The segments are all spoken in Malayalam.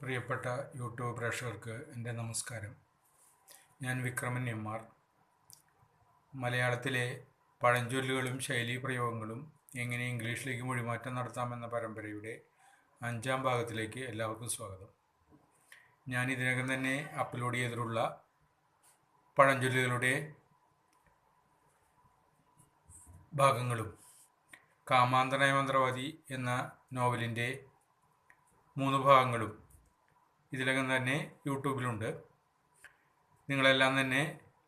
പ്രിയപ്പെട്ട യൂട്യൂബ് പ്രേക്ഷകർക്ക് എന്റെ നമസ്കാരം. ഞാൻ വിക്രമൻ എം ആർ. മലയാളത്തിലെ പഴഞ്ചൊല്ലുകളും ശൈലീപ്രയോഗങ്ങളും എങ്ങനെ ഇംഗ്ലീഷിലേക്ക് മൊഴിമാറ്റം നടത്താമെന്ന പരമ്പരയുടെ അഞ്ചാം ഭാഗത്തിലേക്ക് എല്ലാവർക്കും സ്വാഗതം. ഞാൻ ഇതിനകം തന്നെ അപ്ലോഡ് ചെയ്തിട്ടുള്ള പഴഞ്ചൊല്ലുകളുടെ ഭാഗങ്ങളും കാമാന്തനായ മന്ത്രവാദി എന്ന നോവലിന്റെ മൂന്ന് ഭാഗങ്ങളും ഇതിലകം തന്നെ യൂട്യൂബിലുണ്ട്. നിങ്ങളെല്ലാം തന്നെ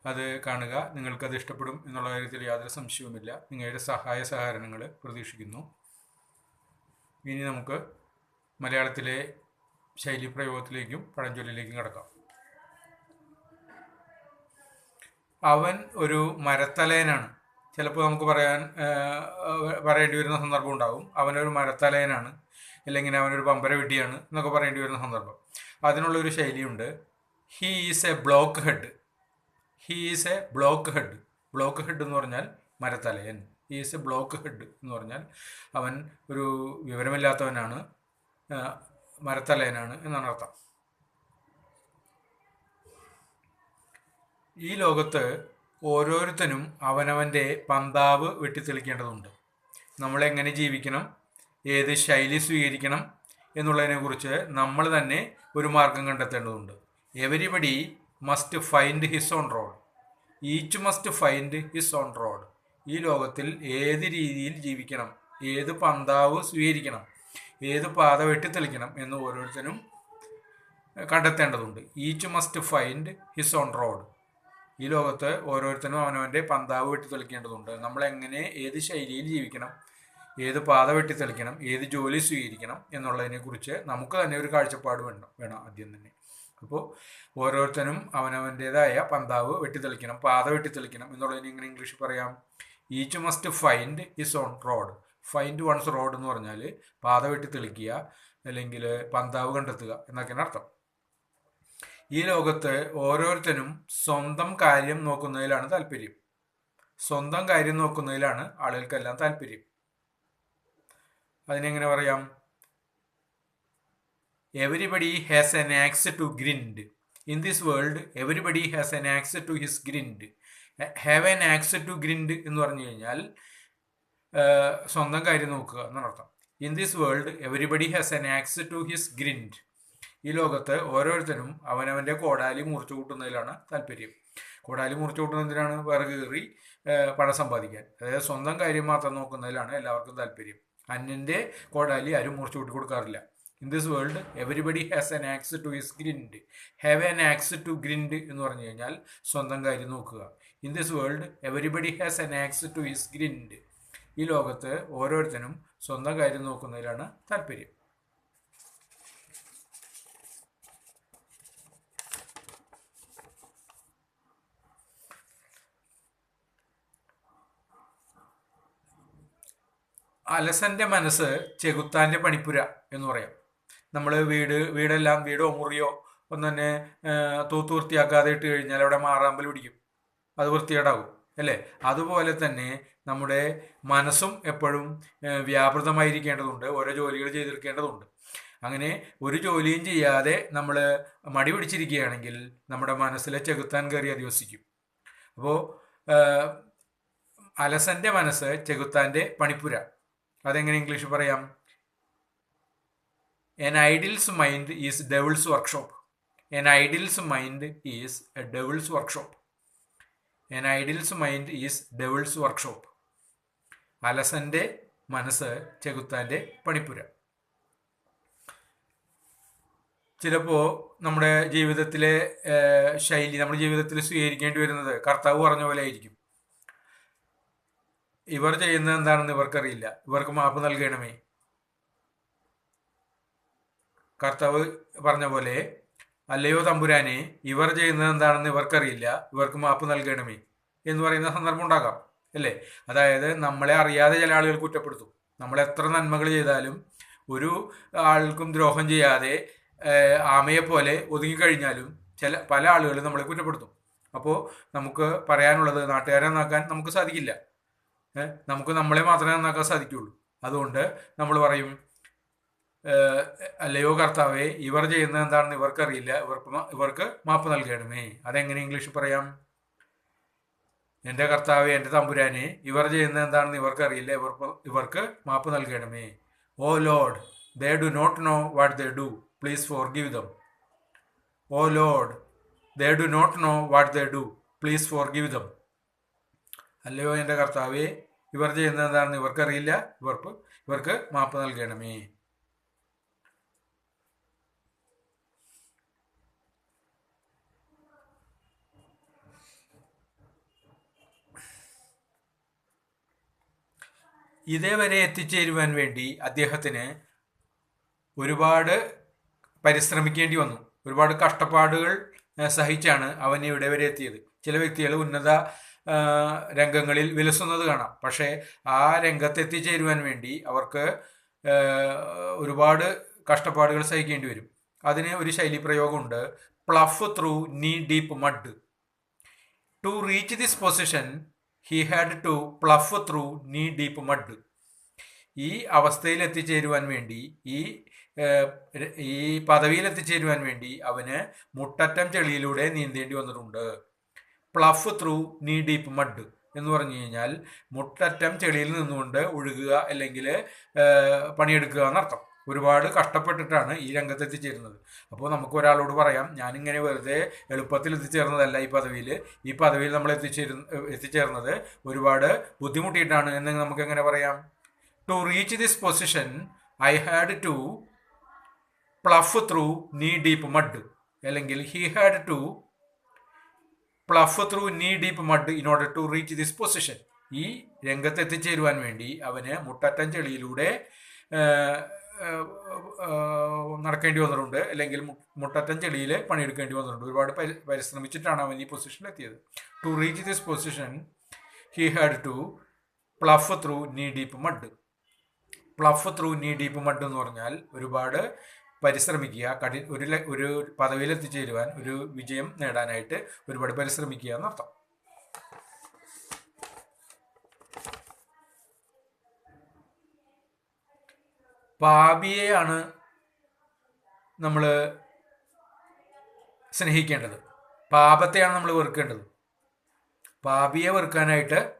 അത് കാണുക. നിങ്ങൾക്കത് ഇഷ്ടപ്പെടും എന്നുള്ള കാര്യത്തിൽ യാതൊരു സംശയവുമില്ല. നിങ്ങളുടെ സഹായ സഹകരണങ്ങൾ പ്രതീക്ഷിക്കുന്നു. ഇനി നമുക്ക് മലയാളത്തിലെ ശൈലി പ്രയോഗത്തിലേക്കും പഴഞ്ചൊല്ലിലേക്കും കടക്കാം. അവൻ ഒരു മരത്തലയനാണ്. ചിലപ്പോൾ നമുക്ക് പറയാൻ പറയേണ്ടി വരുന്ന സന്ദർഭം ഉണ്ടാകും. അവനൊരു മരത്തലയനാണ്. അല്ലെങ്കിൽ അവനൊരു പമ്പര വെട്ടിയാണ് എന്നൊക്കെ പറയേണ്ടി വരുന്ന സന്ദർഭം. അതിനുള്ളൊരു ശൈലിയുണ്ട്. He is a blockhead he is a blockhead blockhead എന്ന് പറഞ്ഞാൽ മരത്തലയൻ. ഈസ് എ ബ്ലോക്ക് ഹെഡ് എന്ന് പറഞ്ഞാൽ അവൻ ഒരു വിവരമില്ലാത്തവനാണ് മരത്തലയനാണ് എന്നാണ് അർത്ഥം. ഈ ലോകത്ത് ഓരോരുത്തനും അവനവന്റെ പന്താവ് വെട്ടിത്തെളിക്കേണ്ടതുണ്ട്. നമ്മളെങ്ങനെ ജീവിക്കണം? ഏത് ശൈലി സ്വീകരിക്കണം? എന്നുള്ളതിനെക്കുറിച്ച് നമ്മൾ തന്നെ ഒരു മാർഗം കണ്ടെത്തേണ്ടതുണ്ട്. Everybody must find his own road each must find his own road ഈ ലോകത്തിൽ ഏത് രീതിയിൽ ജീവിക്കണം ഏത് പന്താവ് സ്വീകരിക്കണം ഏത് പാത വെട്ടിത്തെളിക്കണം എന്ന് ഓരോരുത്തരും കണ്ടെത്തേണ്ടതുണ്ട്. Each must find his own road ഈ ലോകത്ത് ഓരോരുത്തരും അവനവന്റെ പന്താവ് വെട്ടിത്തെളിക്കേണ്ടതുണ്ട്. നമ്മളെങ്ങനെ ഏത് ശൈലിയിൽ ജീവിക്കണം ഏത് പാത വെട്ടിത്തെളിക്കണം ഏത് ജോലി സ്വീകരിക്കണം എന്നുള്ളതിനെക്കുറിച്ച് നമുക്ക് തന്നെ ഒരു കാഴ്ചപ്പാട് വേണം വേണം ആദ്യം തന്നെ. അപ്പോൾ ഓരോരുത്തരും അവനവന്റേതായ പന്താവ് വെട്ടിത്തെളിക്കണം പാത വെട്ടിത്തെളിക്കണം എന്നുള്ളതിന് ഇങ്ങനെ ഇംഗ്ലീഷിൽ പറയാം? Each must find his own road find one's road എന്ന് പറഞ്ഞാൽ പാത വെട്ടിത്തെളിക്കുക അല്ലെങ്കിൽ പന്താവ് കണ്ടെത്തുക എന്നൊക്കെയാണ് അർത്ഥം. ഈ ലോകത്ത് ഓരോരുത്തരും സ്വന്തം കാര്യം നോക്കുന്നതിലാണ് താല്പര്യം. സ്വന്തം കാര്യം നോക്കുന്നതിലാണ് ആളുകൾക്കെല്ലാം താല്പര്യം. അതിനെങ്ങനെ പറയാം? Everybody has an axe to grind in this world everybody has an axe to his grind have an axe to grind എന്ന് പറഞ്ഞു കഴിഞ്ഞാൽ സ്വന്തം കാര്യം നോക്കുക എന്നർത്ഥം in this world everybody has an axe to his grind ഈ ലോകത്ത് ഓരോരുത്തരും അവനവന്റെ കോടാലി മുറിച്ചു കൂട്ടുന്നതിലാണ് താല്പര്യം. കോടാലി മുറിച്ചു കൂട്ടുന്നതിനാണ് വിറക് കയറി പണം സമ്പാദിക്കാൻ. അതായത് സ്വന്തം കാര്യം മാത്രം നോക്കുന്നതിലാണ് എല്ലാവർക്കും താല്പര്യം. അന്യന്റെ കോടാലി ആരും മുറിച്ചു കൂട്ടി കൊടുക്കാറില്ല. In this world everybody has an axe to his grind have an axe to grind എന്ന് പറഞ്ഞു കഴിഞ്ഞാൽ സ്വന്തം കാര്യം നോക്കുക. In this world everybody has an axe to his grind ഈ ലോകത്ത് ഓരോരുത്തരും സ്വന്തം കാര്യം നോക്കുന്നതിലാണ് താല്പര്യം. അലസന്റെ മനസ്സ് ചെകുത്താന്റെ പണിപ്പുര എന്ന് പറയാം. നമ്മൾ വീട് വീടെല്ലാം വീടോ മുറിയോ ഒന്ന് തന്നെ തൂത്ത് വൃത്തിയാക്കാതെ ഇട്ട് കഴിഞ്ഞാൽ അവിടെ മാറാമ്പൽ പിടിക്കും. അത് വൃത്തികേടാകും അല്ലേ? അതുപോലെ തന്നെ നമ്മുടെ മനസ്സും എപ്പോഴും വ്യാപൃതമായിരിക്കേണ്ടതുണ്ട്. ഓരോ ജോലികൾ ചെയ്തെടുക്കേണ്ടതുണ്ട് അങ്ങനെ ഒരു ജോലിയും ചെയ്യാതെ നമ്മൾ മടി പിടിച്ചിരിക്കുകയാണെങ്കിൽ നമ്മുടെ മനസ്സിലെ ചെകുത്താൻ കയറി അധിവസിക്കും. അപ്പോൾ അലസന്റെ മനസ്സ് ചെകുത്താന്റെ പണിപ്പുര. അതെങ്ങനെ ഇംഗ്ലീഷ് പറയാം? An idle's mind is devil's workshop an idle's mind is a devil's workshop an idle's mind is devil's workshop അലസന്റെ മനസ്സ് ചെകുത്താന്റെ പണിപ്പുര. ചിലപ്പോൾ നമ്മുടെ ജീവിതത്തിലെ ശൈലി നമ്മുടെ ജീവിതത്തിൽ സ്വീകരിക്കേണ്ടി വരുന്നത് കർത്താവ് പറഞ്ഞ പോലെ ആയിരിക്കും. ഇവർ ചെയ്യുന്നത് എന്താണെന്ന് ഇവർക്കറിയില്ല. ഇവർക്ക് മാപ്പ് നൽകണമേ. കർത്താവ് പറഞ്ഞ പോലെ അല്ലയോ തമ്പുരാനെ ഇവർ ചെയ്യുന്നത് എന്താണെന്ന് ഇവർക്കറിയില്ല. ഇവർക്ക് മാപ്പ് നൽകണമേ എന്ന് പറയുന്ന സന്ദർഭം ഉണ്ടാകാം. അല്ലേ? അതായത് നമ്മളെ അറിയാതെ ചില ആളുകൾ കുറ്റപ്പെടുത്തും. നമ്മൾ എത്ര നന്മകൾ ചെയ്താലും ഒരു ആൾക്കും ദ്രോഹം ചെയ്യാതെ ആമയെ പോലെ ഒതുങ്ങിക്കഴിഞ്ഞാലും ചില പല ആളുകളും നമ്മളെ കുറ്റപ്പെടുത്തും. അപ്പോൾ നമുക്ക് പറയാനുള്ളത് നാട്ടുകാരെ നന്നാക്കാൻ നമുക്ക് സാധിക്കില്ല. നമുക്ക് നമ്മളെ മാത്രമേ നന്നാക്കാൻ സാധിക്കുകയുള്ളൂ. അതുകൊണ്ട് നമ്മൾ പറയും അല്ലയോ കർത്താവെ ഇവർ ചെയ്യുന്നത് എന്താണെന്ന് ഇവർക്കറിയില്ല. ഇവർക്ക് ഇവർക്ക് മാപ്പ് നൽകണമേ. അതെങ്ങനെ ഇംഗ്ലീഷിൽ പറയാം? എന്റെ കർത്താവെ എന്റെ തമ്പുരാനെ ഇവർ ചെയ്യുന്നത് എന്താണെന്ന് ഇവർക്കറിയില്ല. ഇവർക്ക് ഇവർക്ക് മാപ്പ് നൽകണമേ. ഓ lord they do not know what they do. Please forgive them. Oh lord they do not know what they do. Please forgive them. അല്ലയോ എന്റെ കർത്താവെ ഇവർ ചെയ്യുന്നത് എന്താണെന്ന് ഇവർക്കറിയില്ല. ഇവർക്ക് ഇവർക്ക് മാപ്പ് നൽകണമേ. ഇതേവരെ എത്തിച്ചേരുവാൻ വേണ്ടി അദ്ദേഹത്തിന് ഒരുപാട് പരിശ്രമിക്കേണ്ടി വന്നു. ഒരുപാട് കഷ്ടപ്പാടുകൾ സഹിച്ചാണ് അവൻ ഇവിടെ വരെ എത്തിയത്. ചില വ്യക്തികൾ ഉന്നത രംഗങ്ങളിൽ വിലസുന്നത് കാണാം. പക്ഷേ ആ രംഗത്ത് എത്തിച്ചേരുവാൻ വേണ്ടി അവർക്ക് ഒരുപാട് കഷ്ടപ്പാടുകൾ സഹിക്കേണ്ടി വരും. അതിന് ഒരു ശൈലി പ്രയോഗമുണ്ട്. Plough through knee deep mud. To reach this position he had to plough through knee deep mud. ഈ അവസ്ഥയിൽ എത്തിച്ചേരുവാൻ വേണ്ടി ഈ ഈ പദവിയിൽ എത്തിച്ചേരുവാൻ വേണ്ടി അവന് മുട്ടറ്റം ചെളിയിലൂടെ നീന്തേണ്ടി വന്നിട്ടുണ്ട്. Plough through knee deep mud എന്ന് പറഞ്ഞു കഴിഞ്ഞാൽ മുട്ടറ്റം ചെളിയിൽ നിന്നുകൊണ്ട് ഒഴുകുക അല്ലെങ്കിൽ പണിയെടുക്കുക എന്നർത്ഥം. ഒരുപാട് കഷ്ടപ്പെട്ടിട്ടാണ് ഈ രംഗത്ത് എത്തിച്ചേരുന്നത്. അപ്പോൾ നമുക്ക് ഒരാളോട് പറയാം ഞാനിങ്ങനെ വെറുതെ എളുപ്പത്തിൽ എത്തിച്ചേർന്നതല്ല ഈ പദവിയിൽ. ഈ പദവിയിൽ നമ്മൾ എത്തിച്ചേരുന്ന എത്തിച്ചേർന്നത് ഒരുപാട് ബുദ്ധിമുട്ടിയിട്ടാണ് എന്ന് നമുക്ക് എങ്ങനെ പറയാം? To reach this position I had to plough through knee deep mud അല്ലെങ്കിൽ he had to plough through knee deep mud in order to reach this position ഈ രംഗത്ത് എത്തിച്ചേരുവാൻ വേണ്ടി അവന് മുട്ടറ്റൻ ചെളിയിലൂടെ നടക്കേണ്ടി വന്നിട്ടുണ്ട്. അല്ലെങ്കിൽ മുട്ടറ്റൻ ചെളിയിൽ പണിയെടുക്കേണ്ടി വന്നിട്ടുണ്ട്. ഒരുപാട് പരി- പരിശ്രമിച്ചിട്ടാണ് അവൻ ഈ പൊസിഷനിൽ എത്തിയത്. To reach this position he had to plough through knee deep mud plough through knee deep mud എന്ന് പറഞ്ഞാൽ ഒരുപാട് പരിശ്രമിക്കുക കഠി ഒരു ഒരു പദവിയിൽ എത്തിച്ചേരുവാൻ ഒരു വിജയം നേടാനായിട്ട് ഒരുപാട് പരിശ്രമിക്കുക എന്നർത്ഥം. പാപിയെയാണ് നമ്മൾ സ്നേഹിക്കേണ്ടത്. പാപത്തെയാണ് നമ്മൾ വെറുക്കേണ്ടത്. പാപിയെ വെറുക്കാനായിട്ട്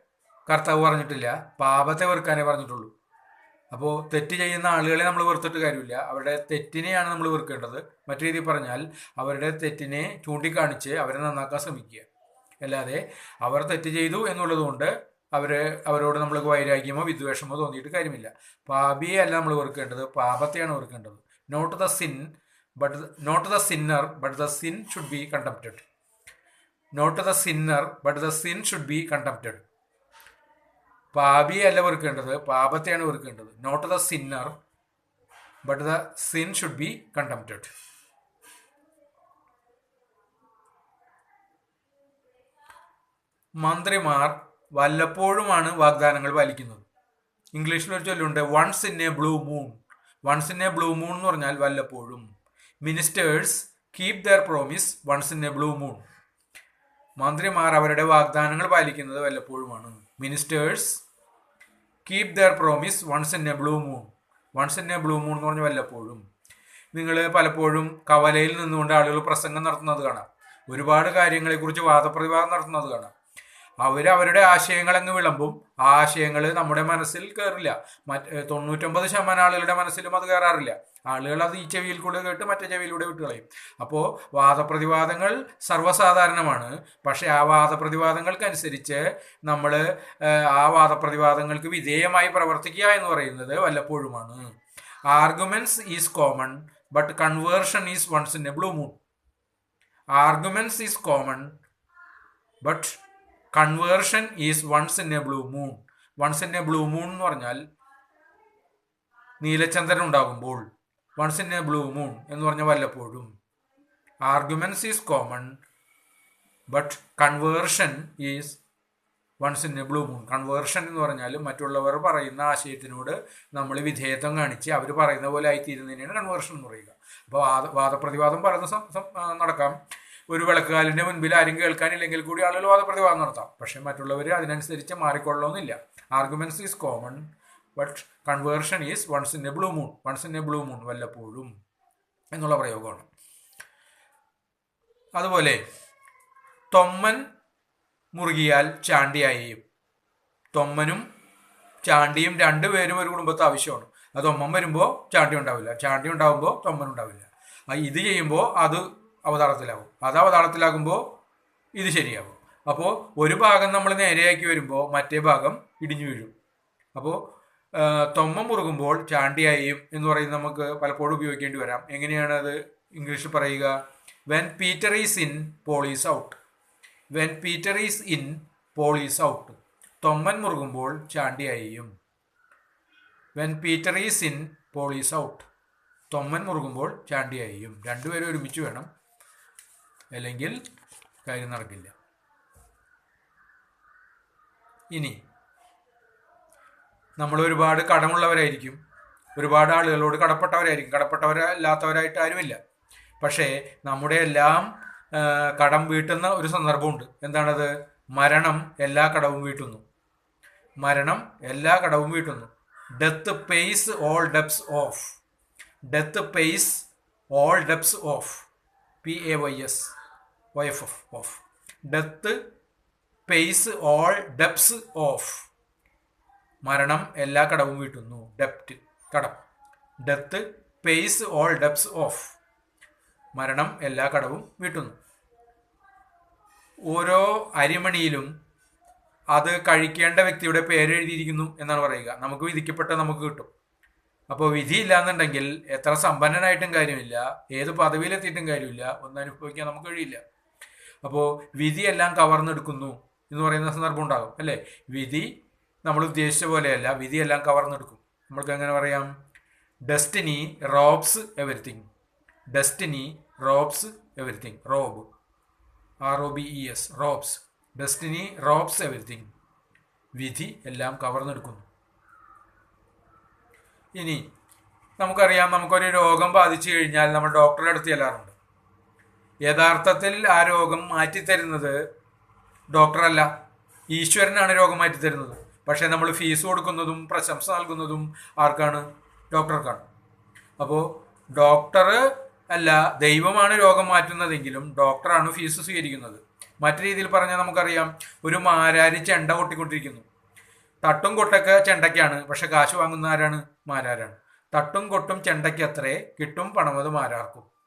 കർത്താവ് പറഞ്ഞിട്ടില്ല. പാപത്തെ വെറുക്കാനേ പറഞ്ഞിട്ടുള്ളൂ. അപ്പോൾ തെറ്റ് ചെയ്യുന്ന ആളുകളെ നമ്മൾ വെറുത്തിട്ട് കാര്യമില്ല. അവരുടെ തെറ്റിനെയാണ് നമ്മൾ വെറുക്കേണ്ടത്. മറ്റു രീതിയിൽ പറഞ്ഞാൽ അവരുടെ തെറ്റിനെ ചൂണ്ടിക്കാണിച്ച് അവരെ നന്നാക്കാൻ ശ്രമിക്കുക. അല്ലാതെ അവർ തെറ്റ് ചെയ്തു എന്നുള്ളതുകൊണ്ട് അവരെ അവരോട് നമ്മൾ വൈരാഗ്യമോ വിദ്വേഷമോ തോന്നിയിട്ട് കാര്യമില്ല. പാപിയെ അല്ല നമ്മൾ വെറുക്കേണ്ടത്. പാപത്തെയാണ് വെറുക്കേണ്ടത്. Not the sin but not the sinner but the sin should be contempted not the sinner but the sin should be contempted പാപിയെ അല്ല വെറുക്കേണ്ടത് പാപത്തെയാണ് വെറുക്കേണ്ടത്. Not the sinner but the sin should be contempted മന്ത്രിമാർ വല്ലപ്പോഴുമാണ് വാഗ്ദാനങ്ങൾ പാലിക്കുന്നത്. ഇംഗ്ലീഷിൽ ഒരു ചൊല്ലുണ്ട് once in a blue moon once in a blue moon എന്ന് പറഞ്ഞാൽ വല്ലപ്പോഴും. Ministers keep their promise once in a blue moon മന്ത്രിമാർ അവരുടെ വാഗ്ദാനങ്ങൾ പാലിക്കുന്നത് വല്ലപ്പോഴുമാണ്. Ministers keep their promise once in a blue moon once in a blue moon എന്ന് പറഞ്ഞ വല്ലപ്പോഴും. നിങ്ങൾ പലപ്പോഴും കവലയിൽ നിന്നുകൊണ്ട് ആളുകൾ പ്രസംഗം നടത്തുന്നത് കാണാം. ഒരുപാട് കാര്യങ്ങളെക്കുറിച്ച് വാദപ്രതിവാദം നടത്തുന്നത് കാണാം. അവർ അവരുടെ ആശയങ്ങൾ അങ്ങ് വിളമ്പും. ആ ആശയങ്ങൾ നമ്മുടെ മനസ്സിൽ കയറില്ല മറ്റ് തൊണ്ണൂറ്റൊമ്പത് ശതമാനം ആളുകളുടെ മനസ്സിലും അത് കയറാറില്ല ആളുകൾ അത് ഈ ചെവിയിൽ കൂടെ കേട്ട് മറ്റേ ചെവിയിലൂടെ വിട്ടുകളയും അപ്പോൾ വാദപ്രതിവാദങ്ങൾ സർവസാധാരണമാണ്. പക്ഷേ ആ വാദപ്രതിവാദങ്ങൾക്കനുസരിച്ച് നമ്മൾ ആ വാദപ്രതിവാദങ്ങൾക്ക് വിധേയമായി പ്രവർത്തിക്കുക എന്ന് പറയുന്നത് വല്ലപ്പോഴുമാണ്. Arguments is common but conversion is once in a blue moon arguments is common but conversion is once in a blue moon once in a blue moon എന്ന് പറഞ്ഞാൽ നീലചന്ദ്രൻ ഉണ്ടാകുമ്പോൾ once in a blue moon എന്ന് പറഞ്ഞ വല്ലപ്പോഴും. Arguments is common but conversion is once in a blue moon conversion എന്ന് പറഞ്ഞാൽ മറ്റുള്ളവർ പറയുന്ന ആശയത്തിനോട് നമ്മൾ വിധേയത്വം കാണിച്ച് അവർ പറയുന്ന പോലെ ആയിത്തീരുന്നതിനാണ് കൺവേർഷൻ എന്ന് പറയുക. അപ്പോൾ വാദ വാദപ്രതിവാദം പറയുന്ന നടക്കാം. ഒരു വിളക്കുകാലിന്റെ മുൻപിൽ ആരും കേൾക്കാനില്ലെങ്കിൽ കൂടി ആളുകൾ വാദപ്രതിവാദം നടത്താം. പക്ഷെ മറ്റുള്ളവർ അതിനനുസരിച്ച് മാറിക്കൊള്ളണമെന്നില്ല arguments is common but conversion is once in a blue moon once in a blue moon വല്ലപ്പോഴും എന്നുള്ള പ്രയോഗമാണ്. അതുപോലെ തൊമ്മൻ മുറുകിയാൽ ചാണ്ടിയായും തൊമ്മനും ചാണ്ടിയും രണ്ടുപേരും ഒരു കുടുംബത്തെ ആവശ്യമാണ്. അത് തൊമ്മൻ വരുമ്പോൾ ചാണ്ടി ഉണ്ടാവില്ല. ചാണ്ടി ഉണ്ടാവുമ്പോൾ തൊമ്മൻ ഉണ്ടാവില്ല. ഇത് ചെയ്യുമ്പോൾ അത് അവതാളത്തിലാകും അത് അവതാളത്തിലാകുമ്പോൾ ഇത് ശരിയാകും അപ്പോൾ ഒരു ഭാഗം നമ്മൾ നേരെയാക്കി വരുമ്പോൾ മറ്റേ ഭാഗം ഇടിഞ്ഞു വീഴും. അപ്പോൾ തൊമ്മ മുറുകുമ്പോൾ ചാണ്ടിയായും എന്ന് പറയുന്നത് നമുക്ക് പലപ്പോഴും ഉപയോഗിക്കേണ്ടി വരാം. എങ്ങനെയാണ് അത് ഇംഗ്ലീഷിൽ പറയുക when Peter is in Paul is out when Peter is in Paul is out Thomman മുറുകുമ്പോൾ ചാണ്ടിയായും. When Peter is in Paul is out Thomman മുറുകുമ്പോൾ ചാണ്ടിയായും. രണ്ടുപേരും ഒരുമിച്ച് വേണം അല്ലെങ്കിൽ കാര്യം നടക്കില്ല. ഇനി നമ്മൾ ഒരുപാട് കടമുള്ളവരായിരിക്കും. ഒരുപാട് ആളുകളോട് കടപ്പെട്ടവരായിരിക്കും. കടപ്പെട്ടവരല്ലാത്തവരായിട്ട് ആരുമില്ല. പക്ഷേ നമ്മുടെ എല്ലാം കടം വീട്ടുന്ന ഒരു സന്ദർഭമുണ്ട്. എന്താണത്? മരണം എല്ലാ കടവും വീട്ടുന്നു. മരണം എല്ലാ കടവും വീട്ടുന്നു. Death pays all debts off death pays all debts off P A Y S Y F F off death pays all debts off മരണം എല്ലാ കടവും വീട്ടുന്നു. ഡെപ്റ്റ് കടം. Death pays all debts off മരണം എല്ലാ കടവും വീട്ടുന്നു. ഓരോ അരിമണിയിലും അത് കഴിക്കേണ്ട വ്യക്തിയുടെ പേര് എഴുതിയിരിക്കുന്നു എന്നാണ് പറയുക. നമുക്ക് വിധിക്കപ്പെട്ട നമുക്ക് കിട്ടും. അപ്പോൾ വിധി എന്നുണ്ടെങ്കിൽ എത്ര സമ്പന്നനായിട്ടും കാര്യമില്ല. ഏത് പദവിയിലെത്തിയിട്ടും കാര്യമില്ല. ഒന്നും അനുഭവിക്കാൻ നമുക്ക് കഴിയില്ല. അപ്പോൾ വിധിയെല്ലാം കവർന്നെടുക്കുന്നു എന്ന് പറയുന്ന സന്ദർഭം ഉണ്ടാകും അല്ലേ? വിധി നമ്മൾ ഉദ്ദേശിച്ച പോലെയല്ല വിധിയെല്ലാം കവർന്നെടുക്കും. നമ്മൾക്ക് എങ്ങനെ പറയാം? Destiny robs everything destiny robs everything rob R O B E S robs destiny robs everything വിധി എല്ലാം കവർന്നെടുക്കുന്നു. ഇനി നമുക്കറിയാം നമുക്കൊരു രോഗം ബാധിച്ചു കഴിഞ്ഞാൽ നമ്മൾ ഡോക്ടറുടെ അടുത്ത് ചെല്ലാറുണ്ട്? യഥാർത്ഥത്തിൽ ആ രോഗം മാറ്റിത്തരുന്നത് ഡോക്ടറല്ല. ഈശ്വരനാണ് രോഗം മാറ്റിത്തരുന്നത്. പക്ഷേ നമ്മൾ ഫീസ് കൊടുക്കുന്നതും പ്രശംസ നൽകുന്നതും ആർക്കാണ്? ഡോക്ടർക്കാണ്. അപ്പോൾ ഡോക്ടർ അല്ല ദൈവമാണ് രോഗം മാറ്റുന്നതെങ്കിലും ഡോക്ടറാണ് ഫീസ് സ്വീകരിക്കുന്നത്. മറ്റു രീതിയിൽ പറഞ്ഞാൽ നമുക്കറിയാം ഒരു മാരാരി ചെണ്ട കൊട്ടിക്കൊണ്ടിരിക്കുന്നു തട്ടും കൊട്ടൊക്കെ ചെണ്ടയ്ക്കാണ് പക്ഷെ കാശ് വാങ്ങുന്ന ആരാണ്? മാരാരാണ്. തട്ടും കൊട്ടും ചെണ്ടയ്ക്ക് അത്രേ കിട്ടും പണമത് മാരാർക്കും.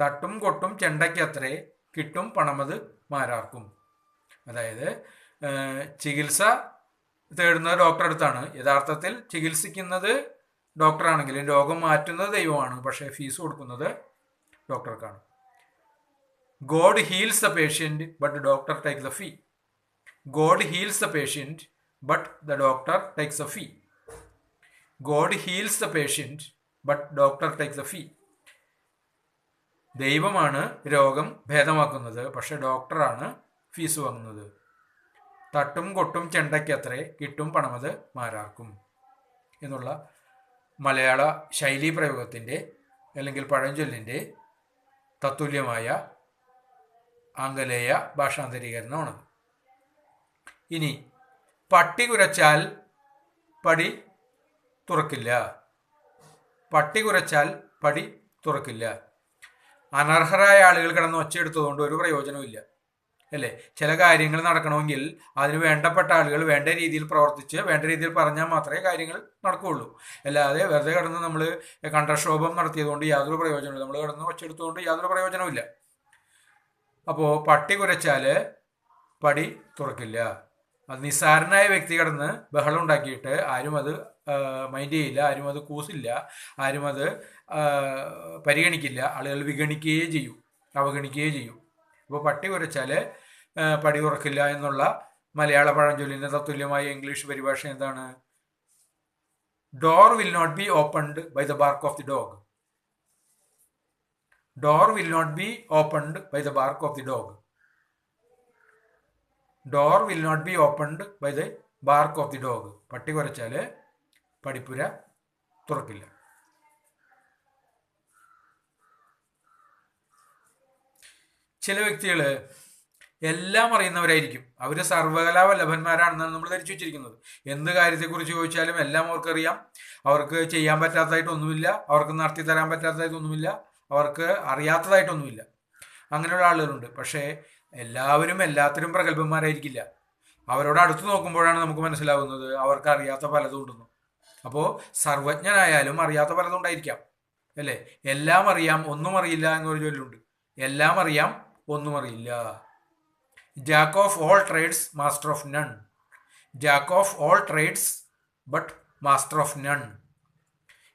തട്ടും കൊട്ടും ചെണ്ടയ്ക്ക് അത്രേ കിട്ടും പണമത് മാരാർക്കും. അതായത് ചികിത്സ തേടുന്നത് ഡോക്ടറെ അടുത്താണ്. യഥാർത്ഥത്തിൽ ചികിത്സിക്കുന്നത് ഡോക്ടറാണെങ്കിലും രോഗം മാറ്റുന്നത് ദൈവമാണ് പക്ഷേ ഫീസ് കൊടുക്കുന്നത് ഡോക്ടർക്കാണ്. God heals the patient but doctor take the fee. God heals the patient but the doctor takes a fee. God heals the patient but doctor takes a fee. ദൈവമാണ് രോഗം ഭേദമാക്കുന്നത്. പക്ഷെ ഡോക്ടറാണ് ഫീസ് വാങ്ങുന്നത്. തട്ടും കൊട്ടും ചെണ്ടയ്ക്കത്രേ കിട്ടും പണമത് മാരാർക്കും എന്നുള്ള മലയാള ശൈലീ പ്രയോഗത്തിന്റെ അല്ലെങ്കിൽ പഴഞ്ചൊല്ലിന്റെ തത്തുല്യമായ ആംഗലേയ ഭാഷാന്തരീകരണമാണ് ഇനി പട്ടി കുരച്ചാൽ പടി തുറക്കില്ല. പട്ടി കുരച്ചാൽ പടി തുറക്കില്ല. അനർഹരായ ആളുകൾ കിടന്ന് ഒച്ചയെടുത്തതുകൊണ്ട് ഒരു പ്രയോജനവുമില്ല. അല്ലേ? ചില കാര്യങ്ങൾ നടക്കണമെങ്കിൽ അതിന് വേണ്ടപ്പെട്ട ആളുകൾ വേണ്ട രീതിയിൽ പ്രവർത്തിച്ച് വേണ്ട രീതിയിൽ പറഞ്ഞാൽ മാത്രമേ കാര്യങ്ങൾ നടക്കുകയുള്ളൂ. അല്ലാതെ വെറുതെ കിടന്ന് നമ്മൾ കണ്ടക്ഷോഭം നടത്തിയതുകൊണ്ട് യാതൊരു പ്രയോജനമില്ല നമ്മൾ കിടന്ന് ഒച്ചെടുത്തുകൊണ്ട് യാതൊരു പ്രയോജനവുമില്ല. അപ്പോൾ പട്ടി കുരച്ചാൽ പടി തുറക്കില്ല. അത് നിസ്സാരനായ വ്യക്തി കിടന്ന് ബഹളം ഉണ്ടാക്കിയിട്ട് ആരും അത് മൈൻഡ് ചെയ്യില്ല ആരും അത് കൂസില്ല ആരും അത് പരിഗണിക്കില്ല. ആളുകൾ വിഗണിക്കുകയേ ചെയ്യും അവഗണിക്കുകയേ ചെയ്യും. അപ്പോൾ പട്ടി കുറച്ചാൽ പടി തുറക്കില്ല എന്നുള്ള മലയാള പഴഞ്ചൊല്ലിന്റെ തത്തുല്യമായ ഇംഗ്ലീഷ് പരിഭാഷ എന്താണ്? Door will not be opened by the bark of the dog door will not be opened by the bark of the dog door will not be opened by the bark of the dog പട്ടി കുരച്ചാൽ പടിപ്പുര തുറക്കില്ല. ചില വ്യക്തികൾ എല്ലാം അറിയുന്നവരായിരിക്കും. അവർ സർവകലാ വല്ലഭന്മാരാണെന്നാണ് നമ്മൾ ധരിച്ചു വെച്ചിരിക്കുന്നത്. എന്ത് കാര്യത്തെക്കുറിച്ച് ചോദിച്ചാലും എല്ലാം അവർക്കറിയാം. അവർക്ക് ചെയ്യാൻ പറ്റാത്തതായിട്ടൊന്നുമില്ല. അവർക്ക് നടത്തി തരാൻ പറ്റാത്തതായിട്ടൊന്നുമില്ല. അവർക്ക് അറിയാത്തതായിട്ടൊന്നുമില്ല. അങ്ങനെയുള്ള ആളുകളുണ്ട്. പക്ഷേ എല്ലാവരും എല്ലാത്തിനും പ്രഗത്ഭന്മാരായിരിക്കില്ല. അവരോട് അടുത്ത് നോക്കുമ്പോഴാണ് നമുക്ക് മനസ്സിലാവുന്നത്. അവർക്ക് അറിയാത്ത പലതും ഉണ്ടെന്ന്. അപ്പോൾ സർവജ്ഞനായാലും അറിയാത്ത പലതും ഉണ്ടായിരിക്കാം അല്ലേ? എല്ലാം അറിയാം ഒന്നും അറിയില്ല എന്നൊരു ചൊല്ലുണ്ട്. എല്ലാം അറിയാം ഒന്നും അറിയില്ല. Jack of all trades master of none jack of all trades but master of none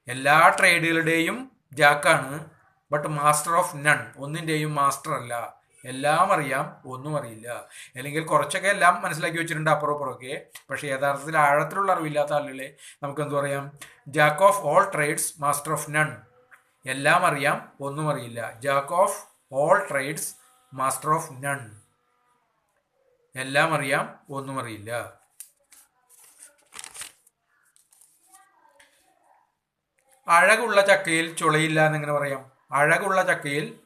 എല്ലാ ട്രേഡുകളുടെയും ജാക്കാണ് ബട്ട് മാസ്റ്റർ ഓഫ് നൺ ഒന്നിന്റെയും മാസ്റ്റർ അല്ല. എല്ലാം അറിയാം ഒന്നും അറിയില്ല. അല്ലെങ്കിൽ കുറച്ചൊക്കെ എല്ലാം മനസ്സിലാക്കി വെച്ചിട്ടുണ്ട് അപ്പുറം അപ്പുറമൊക്കെ പക്ഷേ യഥാർത്ഥത്തിൽ ആഴത്തിലുള്ള അറിവില്ലാത്ത ആളുകളെ നമുക്ക് എന്ത് പറയാം? Jack of all trades master of none എല്ലാം അറിയാം ഒന്നും അറിയില്ല. Jack of all trades master of none എല്ലാം അറിയാം ഒന്നും അറിയില്ല. അഴകുള്ള ചക്കയിൽ ചുളയില്ല എന്നെങ്ങനെ പറയാം? അഴകുള്ള ചക്കയിൽ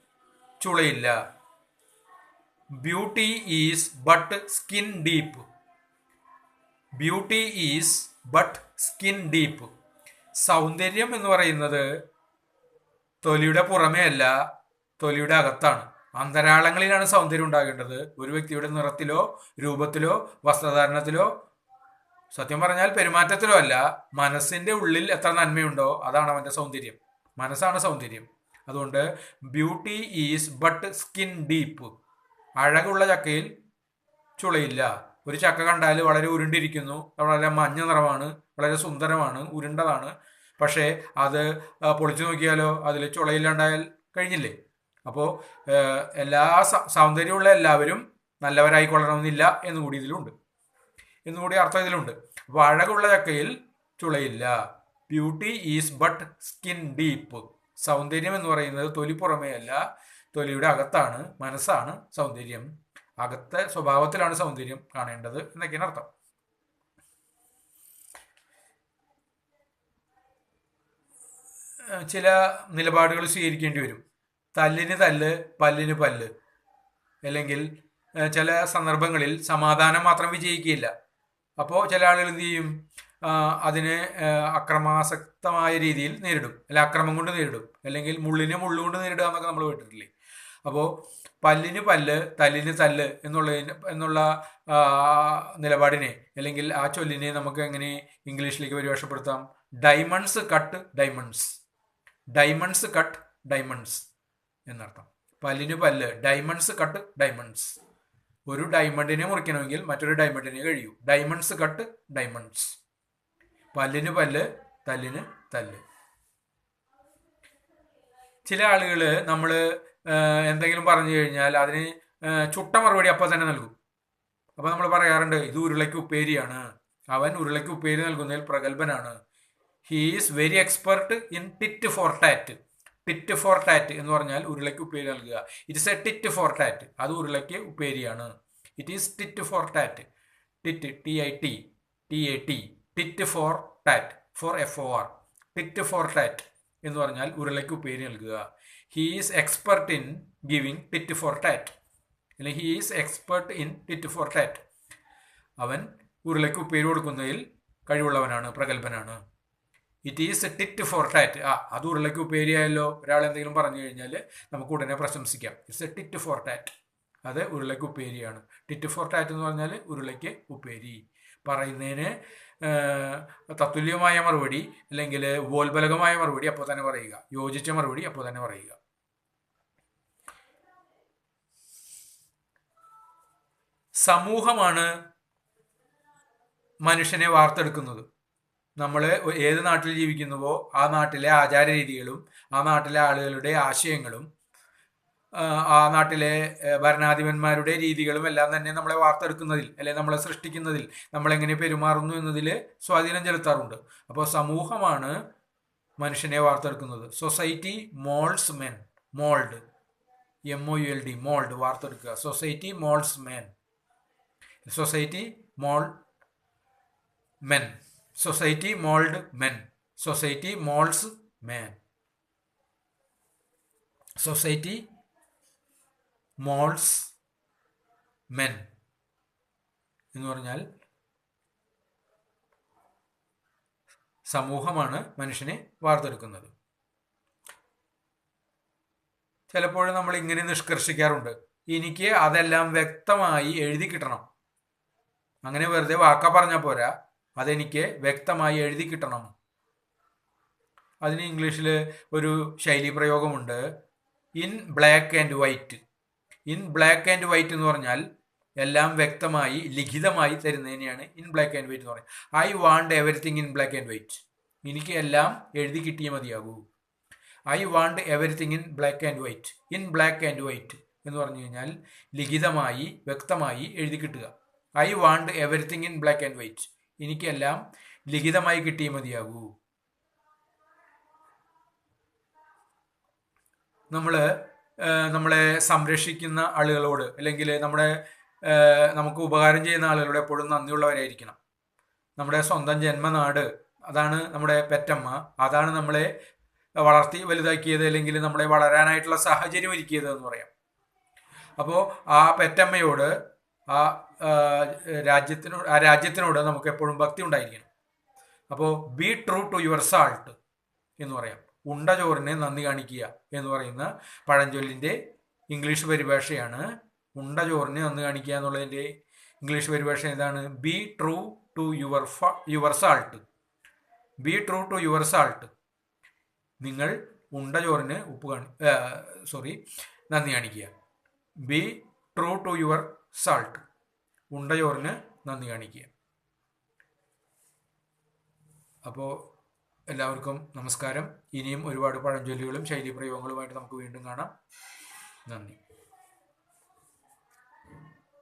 ചുളയില്ല. Beauty is but skin deep beauty is but skin deep സൗന്ദര്യം എന്ന് പറയുന്നത് തൊലിയുടെ പുറമേ അല്ല തൊലിയുടെ അകത്താണ്. അന്തരാളങ്ങളിലാണ് സൗന്ദര്യം ഉണ്ടാകേണ്ടത്. ഒരു വ്യക്തിയുടെ നിറത്തിലോ രൂപത്തിലോ വസ്ത്രധാരണത്തിലോ സത്യം പറഞ്ഞാൽ പെരുമാറ്റത്തിലോ അല്ല. മനസ്സിന്റെ ഉള്ളിൽ എത്ര നന്മയുണ്ടോ അതാണ് അവന്റെ സൗന്ദര്യം. മനസ്സാണ് സൗന്ദര്യം. അതുകൊണ്ട് beauty is but skin deep അഴകുള്ള ചക്കയിൽ ചുളയില്ല. ഒരു ചക്ക കണ്ടാൽ വളരെ ഉരുണ്ടിരിക്കുന്നു. വളരെ മഞ്ഞ നിറമാണ് വളരെ സുന്ദരമാണ് ഉരുണ്ടതാണ്. പക്ഷേ അത് പൊളിച്ചു നോക്കിയാലോ? അതിൽ ചുളയില്ലാണ്ടായാൽ കഴിഞ്ഞില്ലേ? അപ്പോൾ എല്ലാ സൗന്ദര്യമുള്ള എല്ലാവരും നല്ലവരായിക്കൊള്ളണമെന്നില്ല എന്ന് കൂടി ഇതിലുണ്ട്. എന്നും കൂടി അർത്ഥം ഇതിലുണ്ട്. അപ്പോൾ അഴകുള്ള ചക്കയിൽ ചുളയില്ല. Beauty is but skin deep. സൗന്ദര്യം എന്ന് പറയുന്നത് തൊലി പുറമേ അല്ല തൊലിയുടെ അകത്താണ് മനസ്സാണ് സൗന്ദര്യം. അകത്തെ സ്വഭാവത്തിലാണ് സൗന്ദര്യം കാണേണ്ടത് എന്നൊക്കെയാണ് അർത്ഥം. ചില നിലപാടുകൾ സ്വീകരിക്കേണ്ടി വരും. തല്ലിന് തല്ല് പല്ലിന് പല്ല്. അല്ലെങ്കിൽ ചില സന്ദർഭങ്ങളിൽ സമാധാനം മാത്രം വിജയിക്കുകയില്ല. അപ്പോൾ ചില ആളുകൾ എന്ത് ചെയ്യും? അതിനെ അക്രമാസക്തമായ രീതിയിൽ നേരിടും. അല്ല അക്രമം കൊണ്ട് നേരിടും. അല്ലെങ്കിൽ മുള്ളിനെ മുള്ളുകൊണ്ട് നേരിടുക എന്നൊക്കെ നമ്മൾ കേട്ടിട്ടില്ലേ? അപ്പോൾ പല്ലിന് പല്ല് തല്ലിന് തല്ല് എന്നുള്ളതിന് എന്നുള്ള നിലപാടിനെ അല്ലെങ്കിൽ ആ ചൊല്ലിനെ നമുക്ക് എങ്ങനെ ഇംഗ്ലീഷിലേക്ക് പരിഭാഷപ്പെടുത്താം? Diamonds cut diamonds. Diamonds cut diamonds എന്നർത്ഥം. പല്ലിന് പല്ല് ഡയമണ്ട്സ് കട്ട് ഡയമണ്ട്സ്. ഒരു ഡയമണ്ടിനെ മുറിക്കണമെങ്കിൽ മറ്റൊരു ഡയമണ്ടിനെ കഴിയൂ. Diamonds cut diamonds. പല്ലിന് പല്ല് തല്ലിന് തല്ല്. ചില ആളുകൾ നമ്മൾ എന്തെങ്കിലും പറഞ്ഞു കഴിഞ്ഞാൽ അതിന് ചുട്ട മറുപടി അപ്പം തന്നെ നൽകും. അപ്പം നമ്മൾ പറയാറുണ്ട് ഇത് ഉരുളയ്ക്ക് ഉപ്പേരിയാണ്. അവൻ ഉരുളയ്ക്ക് ഉപ്പേരി നൽകുന്നതിൽ പ്രഗത്ഭനാണ്. He is very expert in tit for tat tit for tat എന്ന് പറഞ്ഞാൽ ഉരുളയ്ക്ക് ഉപ്പേരി നൽകുക. It's a tit for tat അത് ഉരുളയ്ക്ക് ഉപ്പേരിയാണ്. It is tit for tat tit T I T T A T tit for tat for F O R tit for tat എന്ന് പറഞ്ഞാൽ ഉരുളയ്ക്ക് ഉപ്പേരി നൽകുക. He is expert in giving tit for tat അല്ലെങ്കിൽ he is expert in tit for tat അവൻ ഉരുളയ്ക്ക് ഉപ്പേരി കൊടുക്കുന്നതിൽ കഴിവുള്ളവനാണ് പ്രഗത്ഭനാണ്. It is tit for tat ആ അത് ഉരുളയ്ക്ക് ഉപ്പേരിയായല്ലോ ഒരാൾ എന്തെങ്കിലും പറഞ്ഞു കഴിഞ്ഞാൽ നമുക്ക് ഉടനെ പ്രശംസിക്കാം. It's a tit for tat അത് ഉരുളയ്ക്ക് ഉപ്പേരിയാണ് ടിറ്റ് ഫോർ ടാറ്റ് എന്ന് പറഞ്ഞാൽ ഉരുളയ്ക്ക് ഉപ്പേരി. പറയുന്നതിന് തത്തുല്യമായ മറുപടി അല്ലെങ്കിൽ ബോൽബലകമായ മറുപടി അപ്പോൾ തന്നെ പറയുക. യോജിച്ച മറുപടി അപ്പോൾ തന്നെ പറയുക. സമൂഹമാണ് മനുഷ്യനെ വാർത്തെടുക്കുന്നത്. നമ്മൾ ഏത് നാട്ടിൽ ജീവിക്കുന്നുവോ ആ നാട്ടിലെ ആചാരരീതികളും ആ നാട്ടിലെ ആളുകളുടെ ആശയങ്ങളും ആ, നാട്ടിലെ ഭരണാധിപന്മാരുടെ രീതികളും എല്ലാം തന്നെ നമ്മളെ വാർത്തെടുക്കുന്നതിൽ അല്ലെ നമ്മളെ സൃഷ്ടിക്കുന്നതിൽ നമ്മളെങ്ങനെ പെരുമാറുന്നു എന്നതിൽ സ്വാധീനം ചെലുത്താറുണ്ട്. അപ്പോൾ സമൂഹമാണ് മനുഷ്യനെ വാർത്തെടുക്കുന്നത്. Society moulds men mould. M O U L D mould വാർത്തെടുക്കുക. Society moulds men. Society mould men. Society mould men. Society moulds men. Society moulds men എന്ന് പറഞ്ഞാൽ സമൂഹമാണ് മനുഷ്യനെ വാർത്തെടുക്കുന്നത്. ചിലപ്പോഴും നമ്മൾ ഇങ്ങനെ നിഷ്കർഷിക്കാറുണ്ട്. എനിക്ക് അതെല്ലാം വ്യക്തമായി എഴുതി കിട്ടണം. അങ്ങനെ വെറുതെ വാക്ക പറഞ്ഞാൽ പോരാ. അതെനിക്ക് വ്യക്തമായി എഴുതി കിട്ടണം. അതിന് ഇംഗ്ലീഷിൽ ഒരു ശൈലി പ്രയോഗമുണ്ട്. In black and white. In black and white എന്ന് പറഞ്ഞാൽ എല്ലാം വ്യക്തമായി ലിഖിതമായി തരുന്നതിനെയാണ് ഇൻ ബ്ലാക്ക് ആൻഡ് വൈറ്റ് എന്ന് പറയുന്നത്. I want everything in black and white. എനിക്ക് എല്ലാം എഴുതി കിട്ടിയേ മതിയാകൂ. I want everything in black and white. In black and white എന്ന് പറഞ്ഞു കഴിഞ്ഞാൽ ലിഖിതമായി വ്യക്തമായി എഴുതി കിട്ടുക. I want everything in black and white എനിക്കെല്ലാം ലിഖിതമായി കിട്ടിയേ മതിയാകൂ. നമ്മൾ നമ്മളെ സംരക്ഷിക്കുന്ന ആളുകളോട് അല്ലെങ്കിൽ നമ്മുടെ നമുക്ക് ഉപകാരം ചെയ്യുന്ന ആളുകളോട് എപ്പോഴും നന്ദിയുള്ളവരായിരിക്കണം. നമ്മുടെ സ്വന്തം ജന്മനാട് അതാണ് നമ്മുടെ പെറ്റമ്മ അതാണ് നമ്മളെ വളർത്തി വലുതാക്കിയത് അല്ലെങ്കിൽ നമ്മളെ വളരാനായിട്ടുള്ള സാഹചര്യം ഒരുക്കിയത് എന്ന് പറയാം. അപ്പോൾ ആ പെറ്റമ്മയോട് ആ രാജ്യത്തിനോട് ആ രാജ്യത്തിനോട് നമുക്ക് എപ്പോഴും ഭക്തി ഉണ്ടായിരിക്കണം. അപ്പോൾ be true to your salt എന്ന് പറയാം. ഉണ്ട ചോറിനെ നന്ദി കാണിക്കുക എന്ന് പറയുന്ന പഴഞ്ചൊല്ലിന്റെ ഇംഗ്ലീഷ് പരിഭാഷയാണ് ഉണ്ട ചോറിനെ നന്ദി കാണിക്കുക എന്നുള്ളതിന്റെ ഇംഗ്ലീഷ് പരിഭാഷ എന്താണ് be true to your your salt be true to your salt നിങ്ങൾ ഉണ്ട ചോറിന് ഉപ്പ് കാണി സോറി നന്ദി കാണിക്കുക. Be true to your salt ഉണ്ട ചോറിന് നന്ദി കാണിക്കുക. അപ്പോൾ എല്ലാവർക്കും നമസ്കാരം. ഇനിയും ഒരുപാട് പഴഞ്ചൊല്ലുകളും ശൈലീപ്രയോഗങ്ങളുമായിട്ട് നമുക്ക് വീണ്ടും കാണാം. നന്ദി.